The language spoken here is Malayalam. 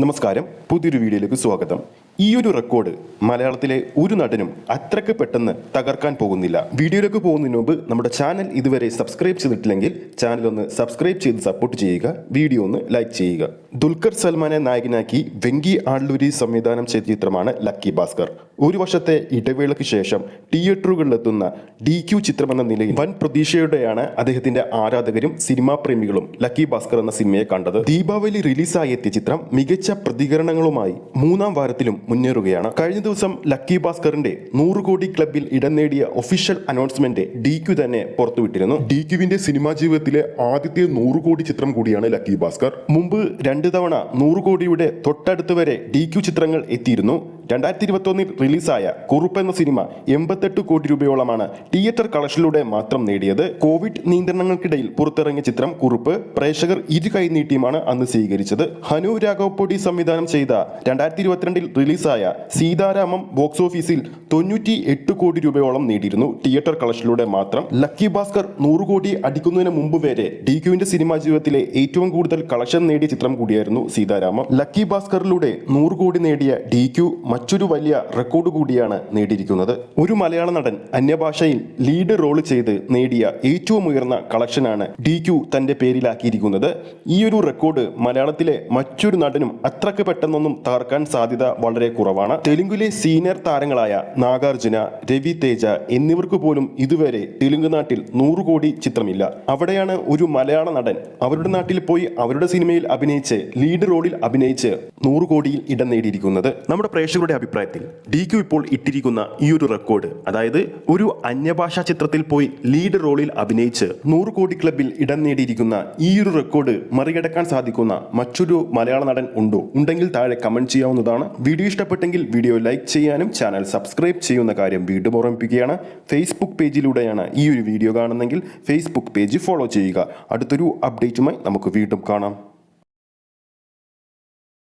നമസ്കാരം. പുതിയൊരു വീഡിയോയിലേക്ക് സ്വാഗതം. ഈ ഒരു റെക്കോർഡ് മലയാളത്തിലെ ഒരു നടനും അത്രയ്ക്ക് പെട്ടെന്ന് തകർക്കാൻ പോകുന്നില്ല. വീഡിയോയിലേക്ക് പോകുന്നതിന് മുമ്പ് നമ്മുടെ ചാനൽ ഇതുവരെ സബ്സ്ക്രൈബ് ചെയ്തിട്ടില്ലെങ്കിൽ ചാനൽ ഒന്ന് സബ്സ്ക്രൈബ് ചെയ്ത് സപ്പോർട്ട് ചെയ്യുക വീഡിയോ ഒന്ന് ലൈക്ക് ചെയ്യുക. ദുൽഖർ സൽമാനെ നായകനാക്കി വെങ്കി ആളൂരി സംവിധാനം ചെയ്ത ചിത്രമാണ് ലക്കി ഭാസ്കർ. ഒരു വർഷത്തെ ഇടവേളയ്ക്ക് ശേഷം തിയേറ്ററുകളിലെത്തുന്ന ഡി ക്യു ചിത്രമെന്ന നിലയിൽ വൻ പ്രതീക്ഷയോടെയാണ് അദ്ദേഹത്തിന്റെ ആരാധകരും സിനിമാ പ്രേമികളും ലക്കി ഭാസ്കർ എന്ന സിനിമയെ കണ്ടത്. ദീപാവലി റിലീസായി എത്തിയ ചിത്രം മികച്ച പ്രതികരണങ്ങളുമായി മൂന്നാം വാരത്തിലും മുന്നേറുകയാണ്. കഴിഞ്ഞ ദിവസം ലക്കി ഭാസ്കറിന്റെ നൂറ് കോടി ക്ലബിൽ ഇടം നേടിയ ഒഫീഷ്യൽ അനൗൺസ്മെന്റ് ഡി ക്യു തന്നെ പുറത്തുവിട്ടിരുന്നു. ഡി ക്യുവിന്റെ സിനിമാ ജീവിതത്തിലെ ആദ്യത്തെ നൂറ് കോടി ചിത്രം കൂടിയാണ് ലക്കി ഭാസ്കർ. മുമ്പ് രണ്ട് തവണ നൂറ് കോടിയുടെ തൊട്ടടുത്ത് വരെ ഡി ക്യു ചിത്രങ്ങൾ എത്തിയിരുന്നു. രണ്ടായിരത്തി ഇരുപത്തി ഒന്നിൽ റിലീസായ കുറുപ്പ് എന്ന സിനിമ എൺപത്തെട്ട് കോടി രൂപയോളമാണ് തിയേറ്റർ കളക്ഷനിലൂടെ മാത്രം നേടിയത്. കോവിഡ് നിയന്ത്രണങ്ങൾക്കിടയിൽ പുറത്തിറങ്ങിയ ചിത്രം കുറുപ്പ് പ്രേക്ഷകർ ഇരു കൈനീട്ടിയുമാണ് അന്ന് സ്വീകരിച്ചത്. ഹനു രാഘവപ്പൊടി സംവിധാനം ചെയ്ത രണ്ടായിരത്തി ഇരുപത്തിരണ്ടിൽ റിലീസായ സീതാരാമം ബോക്സ് ഓഫീസിൽ തൊണ്ണൂറ്റി എട്ട് കോടി രൂപയോളം നേടിയിരുന്നു. തിയേറ്റർ കളക്ഷനിലൂടെ മാത്രം ലക്കി ഭാസ്കർ നൂറ് കോടി അടിക്കുന്നതിന് മുമ്പ് വരെ ഡി ക്യുവിന്റെ സിനിമാ ജീവിതത്തിലെ ഏറ്റവും കൂടുതൽ കളക്ഷൻ നേടിയ ചിത്രം കൂടിയായിരുന്നു സീതാരാമം. ലക്കി ഭാസ്കറിലൂടെ നൂറ് കോടി നേടിയ ഡി ക്യു മറ്റൊരു വലിയ റെക്കോർഡ് കൂടിയാണ് നേടിയിരിക്കുന്നത്. ഒരു മലയാള നടൻ അന്യഭാഷയിൽ ലീഡ് റോൾ ചെയ്ത് നേടിയ ഏറ്റവും ഉയർന്ന കളക്ഷനാണ് ഡി ക്യു തന്റെ പേരിലാക്കിയിരിക്കുന്നത്. ഈ ഒരു റെക്കോർഡ് മലയാളത്തിലെ മറ്റൊരു നടനും അത്രയ്ക്ക് പെട്ടെന്നൊന്നും തകർക്കാൻ സാധ്യത വളരെ കുറവാണ്. തെലുങ്കിലെ സീനിയർ താരങ്ങളായ നാഗാർജുന രവി തേജ എന്നിവർക്ക് പോലും ഇതുവരെ തെലുങ്ക് നാട്ടിൽ നൂറ് കോടി ചിത്രമില്ല. അവിടെയാണ് ഒരു മലയാള നടൻ അവരുടെ നാട്ടിൽ പോയി അവരുടെ സിനിമയിൽ അഭിനയിച്ച് ലീഡ് റോളിൽ അഭിനയിച്ച് നൂറ് കോടിയിൽ ഇടം നേടിയിരിക്കുന്നത്. നമ്മുടെ പ്രേക്ഷകരുടെ അഭിപ്രായത്തിൽ ഡി ക്യു ഇപ്പോൾ ഇട്ടിരിക്കുന്ന ഈ ഒരു റെക്കോർഡ് അതായത് ഒരു അന്യഭാഷാ ചിത്രത്തിൽ പോയി ലീഡ് റോളിൽ അഭിനയിച്ച് നൂറ് കോടി ക്ലബിൽ ഇടം നേടിയിരിക്കുന്ന ഈ ഒരു റെക്കോർഡ് മറികടക്കാൻ സാധിക്കുന്ന മറ്റൊരു മലയാള നടൻ ഉണ്ടോ? ഉണ്ടെങ്കിൽ താഴെ കമന്റ് ചെയ്യാവുന്നതാണ്. വീഡിയോ ഇഷ്ടപ്പെട്ടെങ്കിൽ വീഡിയോ ലൈക്ക് ചെയ്യാനും ചാനൽ സബ്സ്ക്രൈബ് ചെയ്യുന്ന കാര്യം വീണ്ടും ഓർമ്മിപ്പിക്കുകയാണ്. ഫേസ്ബുക്ക് പേജിലൂടെയാണ് ഈ ഒരു വീഡിയോ കാണുന്നതെങ്കിൽ ഫേസ്ബുക്ക് പേജ് ഫോളോ ചെയ്യുക. അടുത്തൊരു അപ്ഡേറ്റുമായി നമുക്ക് വീണ്ടും കാണാം.